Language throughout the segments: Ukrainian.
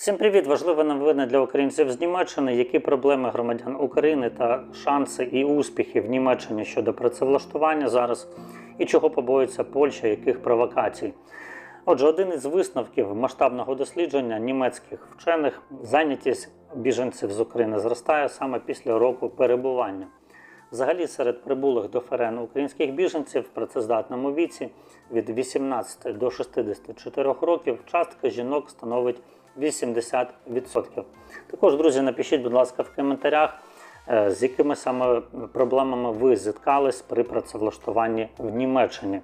Всім привіт! Важливе новини для українців з Німеччини. Які проблеми громадян України та шанси і успіхи в Німеччині щодо працевлаштування зараз, і чого побоюється Польща, яких провокацій? Отже, один із висновків масштабного дослідження німецьких вчених зайнятість біженців з України зростає саме після року перебування. Взагалі, серед прибулих до ФРН українських біженців в працездатному віці від 18 до 64 років частка жінок становить 80%. Також, друзі, напишіть, будь ласка, в коментарях, е, з якими саме проблемами ви зіткались при працевлаштуванні в Німеччині.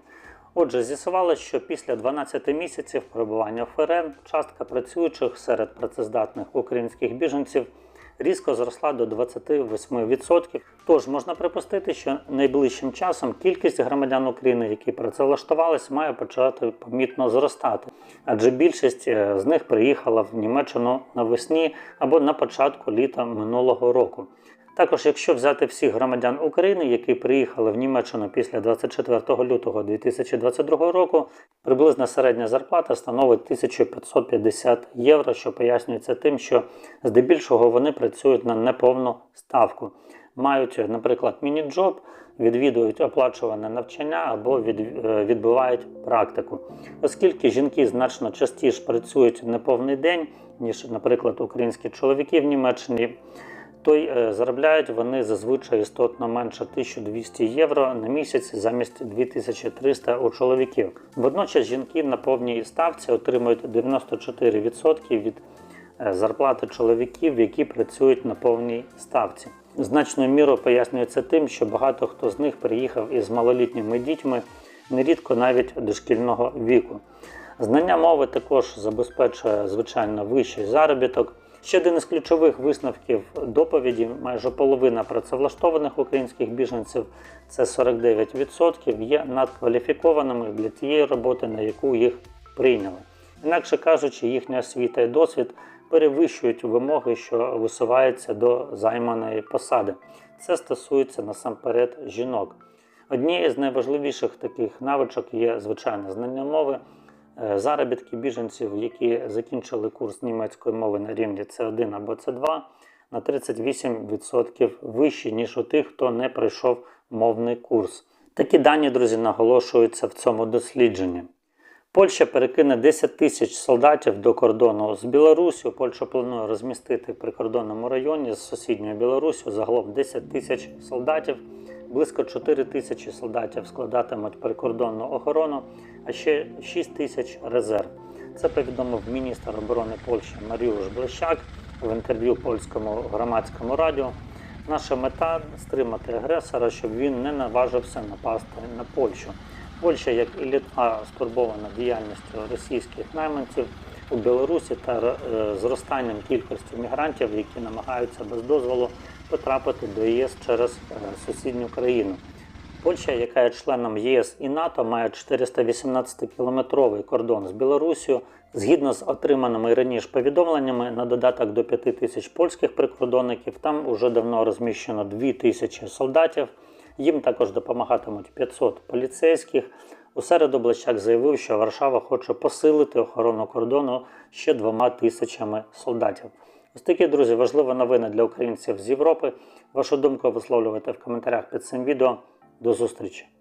Отже, з'ясувалося, що після 12 місяців перебування в ФРН частка працюючих серед працездатних українських біженців різко зросла до 28%. Тож можна припустити, що найближчим часом кількість громадян України, які працевлаштувались, має почати помітно зростати, адже більшість е, з них приїхала в Німеччину навесні або на початку літа минулого року. Також, якщо взяти всіх громадян України, які приїхали в Німеччину після 24 лютого 2022 року, приблизна середня зарплата становить 1550 євро, що пояснюється тим, що здебільшого вони працюють на неповну ставку, мають, наприклад, міні-джоб, відвідують оплачуване навчання або е, відбувають практику. Оскільки жінки значно частіше працюють неповний день, ніж, наприклад, українські чоловіки в Німеччині то й е, заробляють вони зазвичай істотно менше 1200 євро на місяць замість 2300 у чоловіків. Водночас жінки на повній ставці отримують 94% від е, зарплати чоловіків, які працюють на повній ставці. Значною мірою пояснюється тим, що багато хто з них приїхав із малолітніми дітьми, нерідко навіть дошкільного віку. Знання мови також забезпечує звичайно вищий заробіток. Ще один із ключових висновків доповіді: майже половина працевлаштованих українських біженців це 49%, є надкваліфікованими для тієї роботи, на яку їх прийняли. Інакше кажучи, їхня освіта і досвід перевищують вимоги, що висуваються до займаної посади. Це стосується насамперед жінок. Однією з найважливіших таких навичок є звичайне знання мови. Е, Заробітки біженців, які закінчили курс німецької мови на рівні С1 або С2, на 38% вищі, ніж у тих, хто не пройшов мовний курс. Такі дані, друзі, наголошуються в цьому дослідженні. Польща перекине 10 тисяч солдатів до кордону з Білорусю. Польща планує розмістити в прикордонному районі з сусідньою Білорусю загалом 10 тисяч солдатів. Близько 4 тисячі солдатів складатимуть прикордонну охорону, а ще 6 тисяч резерв. Це повідомив міністр оборони Польщі Маріуш Блещак в інтерв'ю польському громадському радіо. Наша мета стримати агресора, щоб він не наважився напасти на Польщу. Польща, як і Литва, стурбована діяльністю російських найманців у Білорусі та е, зростанням кількості мігрантів, які намагаються без дозволу потрапити до ЄС через е, сусідню країну. Польща, яка є членом ЄС і НАТО, має 418-кілометровий кордон з Білорусію. Згідно з отриманими раніше повідомленнями, на додаток до 5 тисяч польських прикордонників, там уже давно розміщено 2 тисячі солдатів. Їм також допомагатимуть 500 поліцейських. У середу Блащак заявив, що Варшава хоче посилити охорону кордону ще двома тисячами солдатів. Ось такі, друзі, важливі новини для українців з Європи. Вашу думку висловлювайте в коментарях під цим відео. До зустрічі!